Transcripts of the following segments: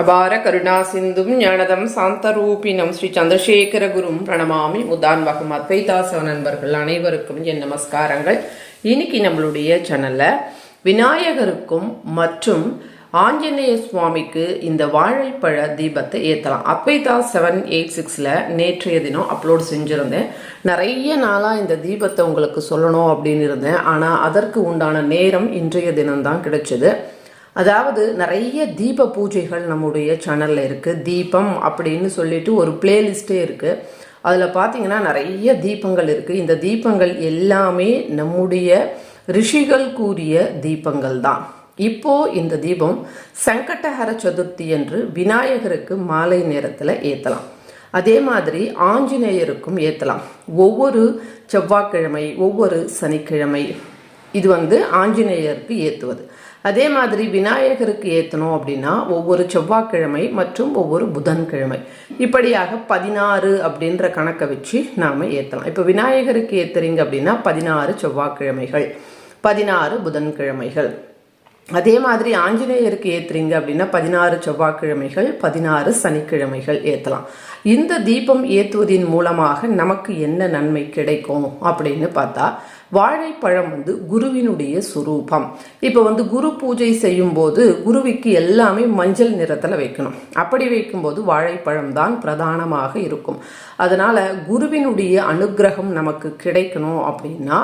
அபார கருணா சிந்தும் ஞானதம் சாந்தரூபினம் ஸ்ரீ சந்திரசேகர குரும் பிரணமாமி முதான்வகம் அத்வைதாசவ நண்பர்கள் அனைவருக்கும் என் நமஸ்காரங்கள். இன்னைக்கு நம்மளுடைய சேனல்ல விநாயகருக்கும் மற்றும் ஆஞ்சநேய சுவாமிக்கு இந்த வாழைப்பழ தீபத்தை ஏற்றலாம் அத்வைதா செவன் எயிட் சிக்ஸில் நேற்றைய தினம் அப்லோட் செஞ்சுருந்தேன். நிறைய நாளாக இந்த தீபத்தை உங்களுக்கு சொல்லணும் அப்படின்னு இருந்தேன். ஆனால் அதற்கு உண்டான நேரம் இன்றைய தினம்தான் கிடைச்சது. அதாவது நிறைய தீப பூஜைகள் நம்முடைய சேனலில் இருக்குது தீபம் அப்படின்னு சொல்லிட்டு ஒரு பிளேலிஸ்ட்டே இருக்குது அதில் பார்த்தீங்கன்னா நிறைய தீபங்கள் இருக்குது இந்த தீபங்கள் எல்லாமே நம்முடைய ரிஷிகள் கூறிய தீபங்கள் தான். இப்போ இந்த தீபம் சங்கடஹர சதுர்த்தி என்று விநாயகருக்கு மாலை நேரத்தில் ஏற்றலாம் அதே மாதிரி ஆஞ்சநேயருக்கும் ஏற்றலாம் ஒவ்வொரு செவ்வாய்க்கிழமை ஒவ்வொரு சனிக்கிழமை இது வந்து ஆஞ்சநேயருக்கு ஏற்றுவது அதே மாதிரி விநாயகருக்கு ஏற்றணும் அப்படின்னா ஒவ்வொரு செவ்வாய்க்கிழமை மற்றும் ஒவ்வொரு புதன்கிழமை. இப்படியாக பதினாறு அப்படின்ற கணக்கை வச்சு நாம் ஏற்றலாம் இப்போ விநாயகருக்கு ஏற்றுறீங்க அப்படின்னா பதினாறு செவ்வாய்க்கிழமைகள் பதினாறு புதன்கிழமைகள். அதே மாதிரி ஆஞ்சநேயருக்கு ஏற்றுறீங்க அப்படின்னா பதினாறு செவ்வாய்க்கிழமைகள் பதினாறு சனிக்கிழமைகள் ஏற்றலாம் இந்த தீபம் ஏற்றுவதின் மூலமாக நமக்கு என்ன நன்மை கிடைக்கும் அப்படின்னு பார்த்தா வாழைப்பழம் வந்து குருவினுடைய சுரூபம். இப்போ வந்து குரு பூஜை செய்யும்போது குருவிக்கு எல்லாமே மஞ்சள் நிறத்தில் வைக்கணும். அப்படி வைக்கும்போது வாழைப்பழம் தான் பிரதானமாக இருக்கும். அதனால் குருவினுடைய அனுகிரகம் நமக்கு கிடைக்கணும் அப்படின்னா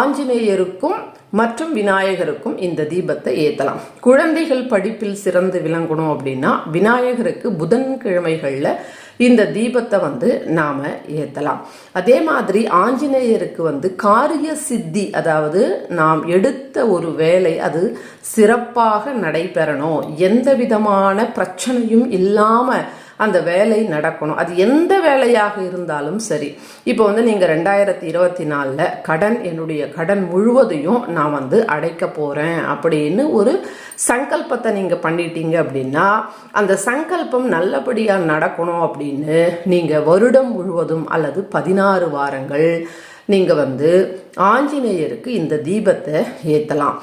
ஆஞ்சநேயருக்கும் மற்றும் விநாயகருக்கும் இந்த தீபத்தை ஏற்றலாம் குழந்தைகள் படிப்பில் சிறந்து விளங்கணும் அப்படின்னா விநாயகருக்கு புதன்கிழமைகளில் இந்த தீபத்தை வந்து நாம் ஏற்றலாம் அதே மாதிரி ஆஞ்சநேயருக்கு வந்து காரிய சித்தி அதாவது நாம் எடுத்த ஒரு வேலை அது சிறப்பாக நடைபெறணும். எந்த விதமான பிரச்சனையும் இல்லாமல் அந்த வேலை நடக்கணும். அது எந்த வேலையாக இருந்தாலும் சரி. இப்போ வந்து நீங்கள் ரெண்டாயிரத்தி இருபத்தி நாலில் கடன் என்னுடைய கடன் முழுவதையும் நான் வந்து அடைக்க போகிறேன் அப்படின்னு ஒரு சங்கல்பத்தை நீங்கள் பண்ணிட்டீங்க அப்படின்னா அந்த சங்கல்பம் நல்லபடியாக நடக்கணும் அப்படின்னு நீங்கள் வருடம் முழுவதும் அல்லது பதினாறு வாரங்கள் நீங்கள் வந்து ஆஞ்சநேயருக்கு இந்த தீபத்தை ஏற்றலாம்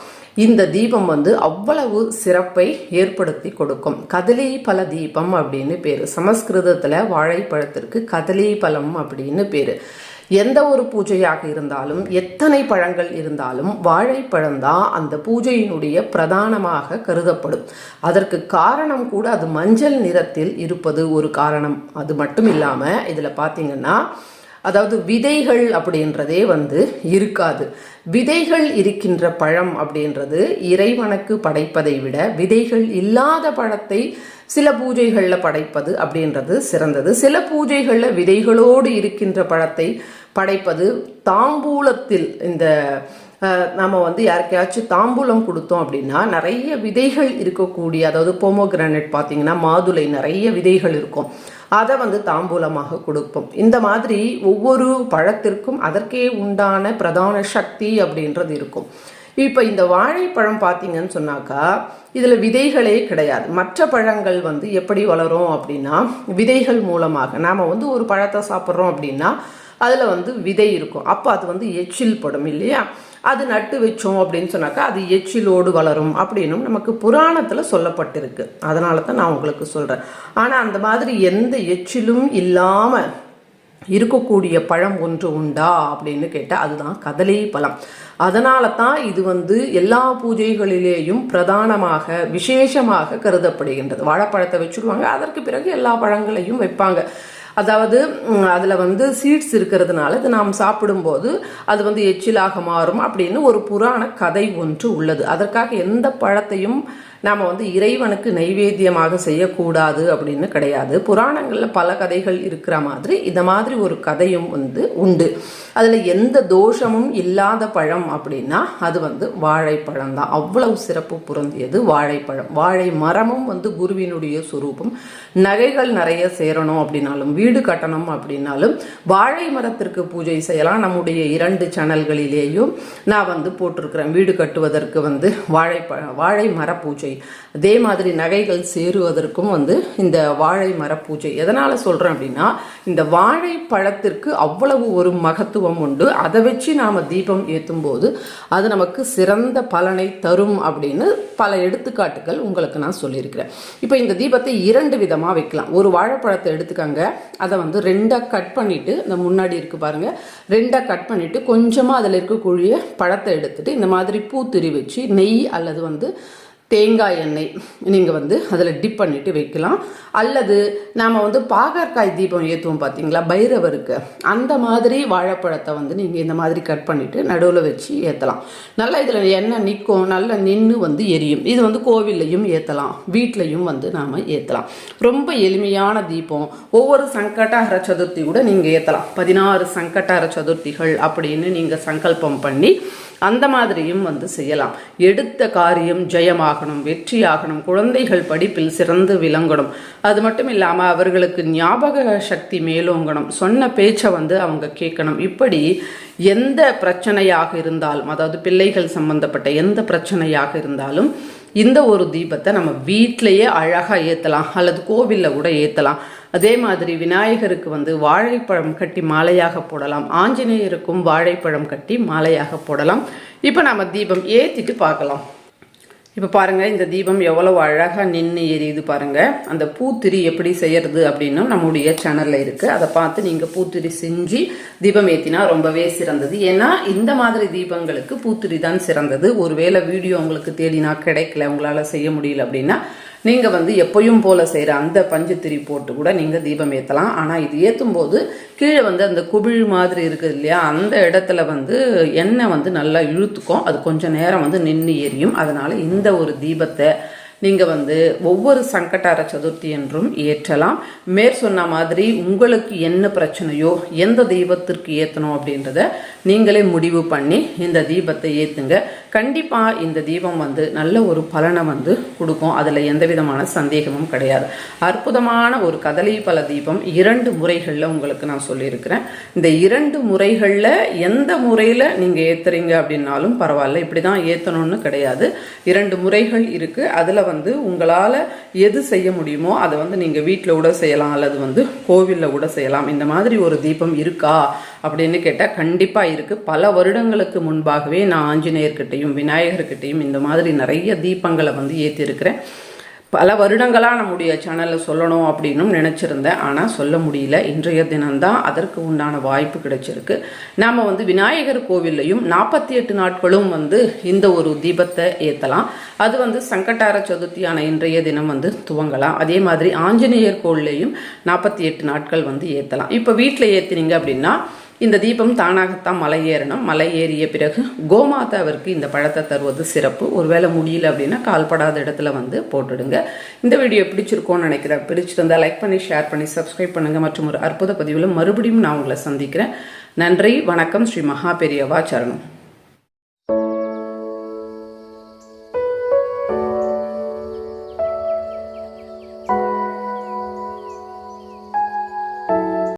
இந்த தீபம் வந்து அவ்வளவு சிறப்பை ஏற்படுத்தி கொடுக்கும். கதலி பல தீபம் அப்படின்னு பேர். சமஸ்கிருதத்தில் வாழைப்பழத்திற்கு கதலி பழம் அப்படின்னு பேர். எந்த ஒரு பூஜையாக இருந்தாலும் எத்தனை பழங்கள் இருந்தாலும் வாழைப்பழம்தான் அந்த பூஜையினுடைய பிரதானமாக கருதப்படும். அதற்கு காரணம் கூட அது மஞ்சள் நிறத்தில் இருப்பது ஒரு காரணம். அது மட்டும் இல்லாமல் இதில் பார்த்தீங்கன்னா அதாவது விதைகள் அப்படின்றதே வந்து இருக்காது. விதைகள் இருக்கின்ற பழம் அப்படின்றது இறைவனுக்கு படைப்பதை விட விதைகள் இல்லாத பழத்தை சில பூஜைகளில் படைப்பது அப்படின்றது சிறந்தது. சில பூஜைகளில் விதைகளோடு இருக்கின்ற பழத்தை படைப்பது தாம்பூலத்தில் இந்த நம்ம வந்து யாருக்கையாச்சும் தாம்பூலம் கொடுத்தோம் அப்படின்னா நிறைய விதைகள் இருக்கக்கூடிய அதாவது போமோகிரானட் பார்த்தீங்கன்னா மாதுளை நிறைய விதைகள் இருக்கும். அதை வந்து தாம்பூலமாக கொடுப்போம். இந்த மாதிரி ஒவ்வொரு பழத்திற்கும் அதற்கே உண்டான பிரதான சக்தி அப்படின்றது இருக்கும். இப்போ இந்த வாழைப்பழம் பார்த்தீங்கன்னு சொன்னாக்கா இதில் விதைகளே கிடையாது. மற்ற பழங்கள் வந்து எப்படி வளரும் அப்படின்னா விதைகள் மூலமாக. நாம் வந்து ஒரு பழத்தை சாப்பிட்றோம் அப்படின்னா அதில் வந்து விதை இருக்கும். அப்போ அது வந்து எச்சில் படும் இல்லையா? அது நட்டு வச்சோம் அப்படின்னு சொன்னாக்கா அது எச்சிலோடு வளரும் அப்படின்னும் நமக்கு புராணத்தில் சொல்லப்பட்டிருக்கு. அதனால தான் நான் உங்களுக்கு சொல்கிறேன் ஆனால் அந்த மாதிரி எந்த எச்சிலும் இல்லாமல் இருக்கக்கூடிய பழம் ஒன்று உண்டா அப்படின்னு கேட்டால் அதுதான் கதலை பழம். அதனால தான் இது வந்து எல்லா பூஜைகளிலேயும் பிரதானமாக விசேஷமாக கருதப்படுகின்றது. வாழைப்பழத்தை வச்சுடுவாங்க அதற்கு பிறகு எல்லா பழங்களையும் வைப்பாங்க. அதாவது அதில் வந்து சீட்ஸ் இருக்கிறதுனால இது நாம் சாப்பிடும்போது அது வந்து எச்சிலாக மாறும் அப்படின்னு ஒரு புராண கதை ஒன்று உள்ளது. அதற்காக எந்த பழத்தையும் நாம் வந்து இறைவனுக்கு நைவேத்தியமாக செய்யக்கூடாது அப்படின்னு கிடையாது. புராணங்களில் பல கதைகள் இருக்கிற மாதிரி இந்த மாதிரி ஒரு கதையும் வந்து உண்டு. அதில் எந்த தோஷமும் இல்லாத பழம் அப்படின்னா அது வந்து வாழைப்பழம் தான். அவ்வளவு சிறப்பு புரந்தியது வாழைப்பழம். வாழை மரமும் வந்து குருவினுடைய சுரூபம். நகைகள் நிறைய சேரணும் அப்படின்னாலும் வீடு கட்டணும் அப்படின்னாலும் வாழை மரத்திற்கு பூஜை செய்யலாம். நம்முடைய இரண்டு சேனல்களிலேயும் நான் வந்து போட்டிருக்கிறேன். வீடு கட்டுவதற்கு வந்து வாழைப்பழ வாழை மர பூஜை பூஜை. அதே மாதிரி நகைகள் சேருவதற்கும் வந்து இந்த வாழை மர பூஜை. எதனால் சொல்றேன் அப்படின்னா இந்த வாழை பழத்திற்கு அவ்வளவு ஒரு மகத்துவம் உண்டு. அதை வச்சு நாம தீபம் ஏற்றும் போது அது நமக்கு சிறந்த பலனை தரும் அப்படின்னு பல எடுத்துக்காட்டுகள் உங்களுக்கு நான் சொல்லியிருக்கிறேன். இப்போ இந்த தீபத்தை இரண்டு விதமாக வைக்கலாம். ஒரு வாழைப்பழத்தை எடுத்துக்கங்க. அதை வந்து ரெண்டாக கட் பண்ணிவிட்டு இந்த முன்னாடி இருக்கு பாருங்கள் ரெண்டாக கட் பண்ணிவிட்டு கொஞ்சமாக அதில் இருக்கக்கூடிய பழத்தை எடுத்துகிட்டு இந்த மாதிரி பூத்திரி வச்சு நெய் அல்லது வந்து தேங்காய் எண்ணெய் நீங்கள் வந்து அதில் டிப் பண்ணிவிட்டு வைக்கலாம். அல்லது நாம் வந்து பாகற்காய் தீபம் ஏற்றுவோம் பார்த்தீங்களா பைரவருக்கு. அந்த மாதிரி வாழைப்பழத்தை வந்து நீங்கள் இந்த மாதிரி கட் பண்ணிவிட்டு நடுவில் வச்சு ஏற்றலாம் நல்லா இதில் எண்ணெய் நிற்கும் நல்லா நின்று வந்து எரியும். இது வந்து கோவில்லையும் ஏற்றலாம் வீட்லையும் வந்து நாம் ஏற்றலாம் ரொம்ப எளிமையான தீபம். ஒவ்வொரு சங்கடஹர சதுர்த்தி கூட நீங்கள் ஏற்றலாம் பதினாறு சங்கடஹர சதுர்த்திகள் அப்படின்னு நீங்கள் சங்கல்பம் பண்ணி அந்த மாதிரியும் வந்து செய்யலாம். எடுத்த காரியம் ஜெயமாகணும் வெற்றியாகணும் குழந்தைகள் படிப்பில் சிறந்து விளங்கணும். அது மட்டும் இல்லாமல் அவர்களுக்கு ஞாபக சக்தி மேலோங்கணும். சொன்ன பேச்சை வந்து அவங்க கேட்கணும். இப்படி எந்த பிரச்சனையாக இருந்தாலும் அதாவது பிள்ளைகள் சம்பந்தப்பட்ட எந்த பிரச்சனையாக இருந்தாலும் இந்த ஒரு தீபத்தை நம்ம வீட்டிலையே அழகாக ஏற்றலாம் அல்லது கோவிலில் கூட ஏற்றலாம் அதே மாதிரி விநாயகருக்கு வந்து வாழைப்பழம் கட்டி மாலையாக போடலாம். ஆஞ்சநேயருக்கும் வாழைப்பழம் கட்டி மாலையாக போடலாம். இப்போ நம்ம தீபம் ஏற்றிட்டு பார்க்கலாம். இப்போ பாருங்கள் இந்த தீபம் எவ்வளவு அழகாக நின்று எரியுது பாருங்கள் அந்த பூத்திரி எப்படி செய்யறது அப்படின்னு நம்முடைய சேனலில் இருக்குது அதை பார்த்து நீங்கள் பூத்திரி செஞ்சு தீபம் ஏற்றினா ரொம்பவே சிறந்தது. ஏன்னா இந்த மாதிரி தீபங்களுக்கு பூத்திரி தான் சிறந்தது. ஒருவேளை வீடியோ உங்களுக்கு தேடினா கிடைக்கல உங்களால் செய்ய முடியல அப்படின்னா நீங்கள் வந்து எப்பயும் போல் செய்கிற அந்த பஞ்சுத்திரி போட்டு கூட நீங்கள் தீபம் ஏற்றலாம் ஆனால் இது ஏற்றும் போது கீழே வந்து அந்த குபிழ் மாதிரி இருக்குது இல்லையா? அந்த இடத்துல வந்து எண்ணெய் வந்து நல்லா இழுத்துக்கும். அது கொஞ்சம் நேரம் வந்து நின்று எரியும். அதனால் இந்த ஒரு தீபத்தை நீங்கள் வந்து ஒவ்வொரு சங்கட்டார சதுர்த்தி என்றும் ஏற்றலாம். மேற் சொன்ன மாதிரி உங்களுக்கு என்ன பிரச்சனையோ எந்த தெய்வத்திற்கு ஏற்றணும் அப்படின்றத நீங்களே முடிவு பண்ணி இந்த தீபத்தை ஏற்றுங்க கண்டிப்பாக இந்த தீபம் வந்து நல்ல ஒரு பலனை வந்து கொடுக்கும். அதில் எந்த விதமான சந்தேகமும் கிடையாது. அற்புதமான ஒரு கதலி பல தீபம் இரண்டு முறைகளில் உங்களுக்கு நான் சொல்லியிருக்கிறேன். இந்த இரண்டு முறைகளில் எந்த முறையில் நீங்கள் ஏற்றுறீங்க அப்படின்னாலும் பரவாயில்ல இப்படி தான் ஏற்றணும்னு கிடையாது. இரண்டு முறைகள் இருக்குது அதில் வந்து உங்களால் எது செய்ய முடியுமோ அதை வந்து நீங்கள் வீட்டில் கூட செய்யலாம் அல்லது வந்து கோவிலில் கூட செய்யலாம். இந்த மாதிரி ஒரு தீபம் இருக்கா அப்படின்னு கேட்டால் கண்டிப்பாக இருக்குது பல வருடங்களுக்கு முன்பாகவே நான் ஆஞ்சநேயர்கிட்டையும் விநாயகர்கிட்டையும் இந்த மாதிரி நிறைய தீபங்களை வந்து ஏற்றிருக்கிறேன் பல வருடங்களாக நம்முடைய சேனலில் சொல்லணும் அப்படின்னும் நினச்சிருந்தேன். ஆனால் சொல்ல முடியல. இன்றைய தினம்தான் அதற்கு உண்டான வாய்ப்பு கிடைச்சிருக்கு. நாம் வந்து விநாயகர் கோவில்லையும் நாற்பத்தி எட்டு நாட்களும் வந்து இந்த ஒரு தீபத்தை ஏற்றலாம் அது வந்து சங்கட்டார சதுர்த்தியான இன்றைய தினம் வந்து துவங்கலாம். அதே மாதிரி ஆஞ்சநேயர் கோவில்லையும் நாற்பத்தி எட்டு நாட்கள் வந்து ஏற்றலாம் இப்போ வீட்டில் ஏற்றினீங்க அப்படின்னா இந்த தீபம் தானாகத்தான் மலை ஏறணும். மலை ஏறிய பிறகு கோமாதாவிற்கு இந்த பழத்தை தருவது சிறப்பு. ஒருவேளை முடியல அப்படின்னா கால்படாத இடத்துல வந்து போட்டுடுங்க. இந்த வீடியோ பிடிச்சிருக்கோன்னு நினைக்கிறேன். பிடிச்சிருந்தால் லைக் பண்ணி ஷேர் பண்ணி சப்ஸ்கிரைப் பண்ணுங்கள் மற்றும் ஒரு அற்புத பதிவில் மறுபடியும் நான் உங்களை சந்திக்கிறேன். நன்றி வணக்கம். ஸ்ரீ மகா பெரியவா சரணம்.